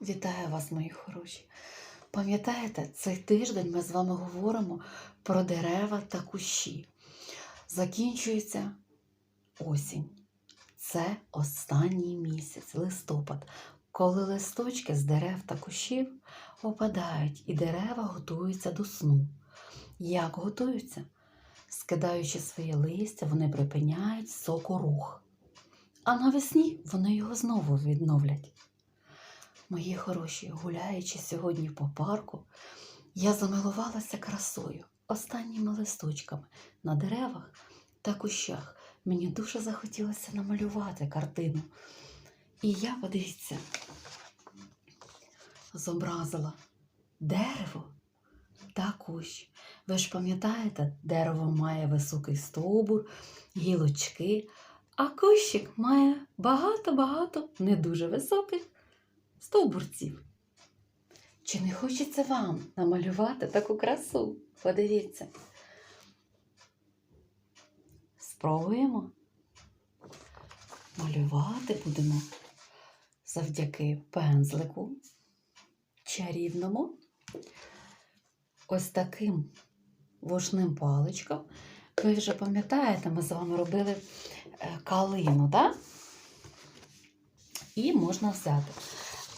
Вітаю вас, мої хороші. Пам'ятаєте, цей тиждень ми з вами говоримо про дерева та кущі. Закінчується осінь. Це останній місяць, листопад, коли листочки з дерев та кущів опадають і дерева готуються до сну. Як готуються? Скидаючи своє листя, вони припиняють сокорух. А навесні вони його знову відновлять. Мої хороші, гуляючи сьогодні по парку, я замилувалася красою, останніми листочками на деревах та кущах. Мені дуже захотілося намалювати картину. І я, подивіться, зобразила дерево та кущ. Ви ж пам'ятаєте, дерево має високий стовбур, гілочки, а кущик має багато-багато не дуже високих стовбурців. Чи не хочеться вам намалювати таку красу? Подивіться. Спробуємо. Малювати будемо завдяки пензлику чарівному. Ось таким вушним паличком. Ви вже пам'ятаєте, ми з вами робили е, калину, так? І можна взяти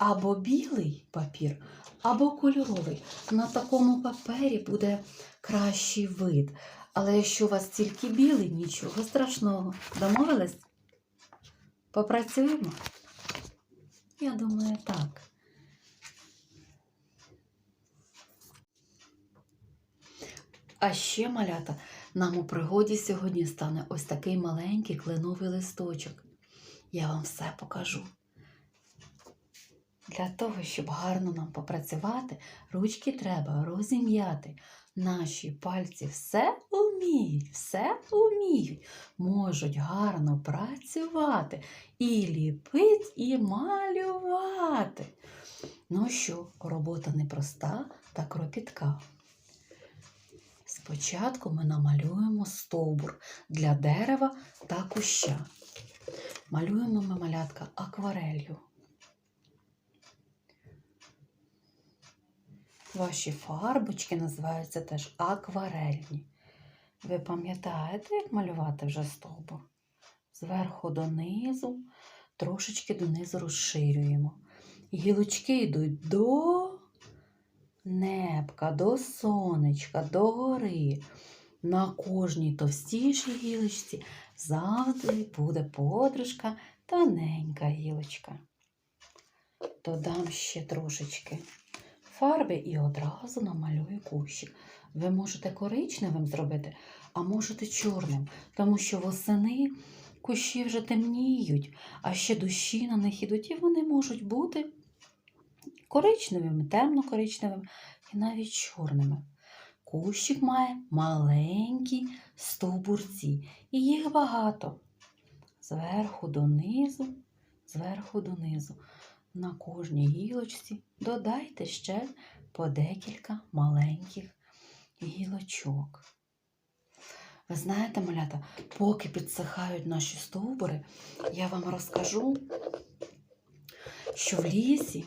або білий папір, або кольоровий. На такому папері буде кращий вид. Але якщо у вас тільки білий, нічого страшного. Домовились? Попрацюємо? Я думаю, так. А ще, малята, нам у пригоді сьогодні стане ось такий маленький кленовий листочок. Я вам все покажу. Для того, щоб гарно нам попрацювати, ручки треба розім'яти. Наші пальці все вміють, все вміють, можуть гарно працювати і ліпить, і малювати. Ну що, робота непроста та кропітка. Спочатку ми намалюємо стовбур для дерева та куща. Малюємо ми малятка акварелью. Ваші фарбочки називаються теж акварельні. Ви пам'ятаєте, як малювати вже стовбур? Зверху донизу, трошечки донизу розширюємо. Гілочки йдуть до небка, до сонечка, до гори. На кожній товстішій гілочці завжди буде подружка тоненька гілочка. Додам ще трошечки фарби і одразу намалюю кущик. Ви можете коричневим зробити, а можете чорним, тому що восени кущі вже темніють, а ще дощі на них ідуть, і вони можуть бути коричневими, темно-коричневими і навіть чорними. Кущик має маленькі стовбурці, і їх багато. Зверху донизу, зверху донизу. На кожній гілочці додайте ще по декілька маленьких гілочок. Ви знаєте, малята, поки підсихають наші стовбури, я вам розкажу, що в лісі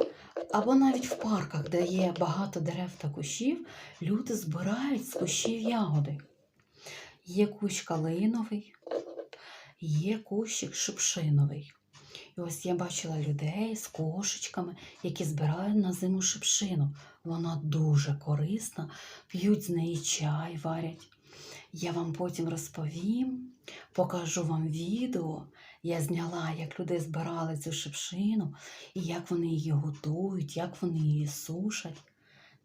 або навіть в парках, де є багато дерев та кущів, люди збирають з кущів ягоди. Є кущ калиновий, є кущик шипшиновий. І ось я бачила людей з кошечками, які збирають на зиму шипшину. Вона дуже корисна, п'ють з неї чай, варять. Я вам потім розповім, покажу вам відео. Я зняла, як люди збирали цю шипшину, і як вони її готують, як вони її сушать.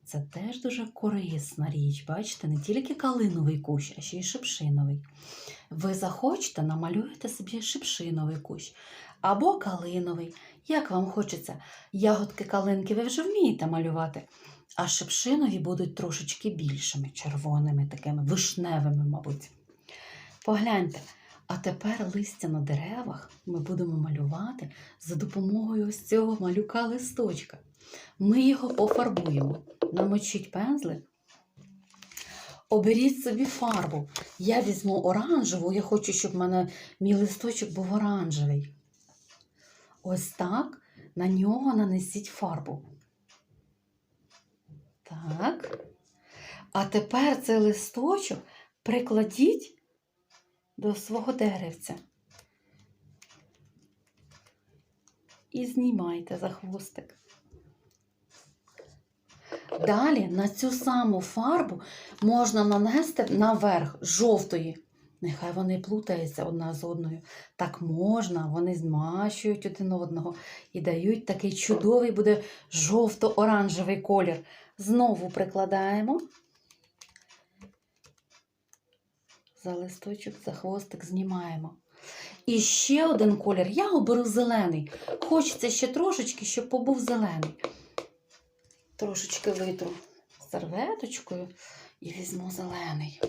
Це теж дуже корисна річ, бачите, не тільки калиновий кущ, а ще й шипшиновий. Ви захочете, намалюєте собі шипшиновий кущ або калиновий. Як вам хочеться, ягодки калинки ви вже вмієте малювати, а шипшинові будуть трошечки більшими, червоними, такими вишневими, мабуть. Погляньте, а тепер листя на деревах ми будемо малювати за допомогою ось цього малюка листочка. Ми його пофарбуємо. Намочіть пензлик. Оберіть собі фарбу. Я візьму оранжеву, я хочу, щоб в мене мій листочок був оранжевий. Ось так на нього нанесіть фарбу. Так. А тепер цей листочок прикладіть до свого деревця. І знімайте за хвостик. Далі на цю саму фарбу можна нанести наверх жовтої. Нехай вони плутаються одна з одною. Так можна, вони змащують один одного і дають такий чудовий буде жовто-оранжевий колір. Знову прикладаємо. За листочок, за хвостик знімаємо. І ще один колір. Я оберу зелений. Хочеться ще трошечки, щоб побув зелений. Трошечки витру серветочкою і візьму зелений.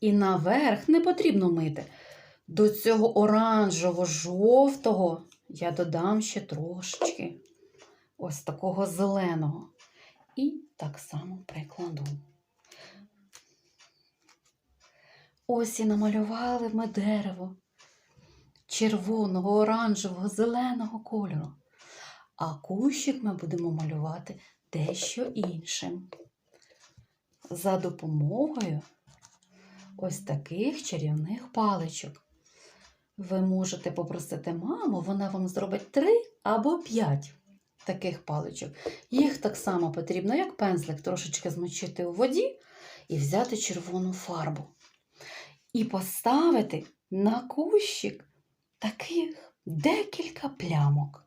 І наверх не потрібно мити. До цього оранжево-жовтого я додам ще трошечки ось такого зеленого. І так само прикладу. Ось і намалювали ми дерево червоного, оранжевого, зеленого кольору. А кущик ми будемо малювати дещо іншим. За допомогою ось таких чарівних паличок. Ви можете попросити маму, вона вам зробить три або п'ять таких паличок. Їх так само потрібно, як пензлик, трошечки змочити у воді і взяти червону фарбу. І поставити на кущик таких декілька плямок.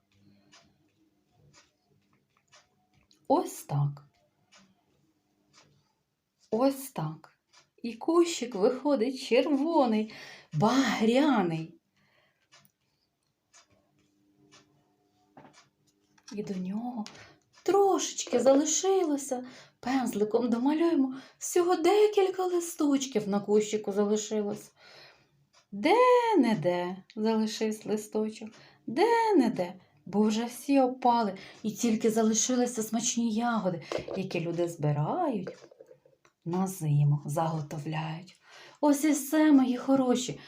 Ось так. Ось так. І кущик виходить червоний, багряний. І до нього трошечки залишилося. Пензликом домалюємо всього декілька листочків на кущику залишилось. Де-не-де залишився листочок, де-не-де, бо вже всі опали, і тільки залишилися смачні ягоди, які люди збирають на зиму, заготовляють. Ось і все, мої хороші.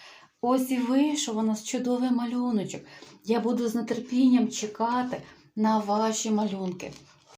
Ось і вийшов у нас чудовий малюночок. Я буду з нетерпінням чекати на ваші малюнки.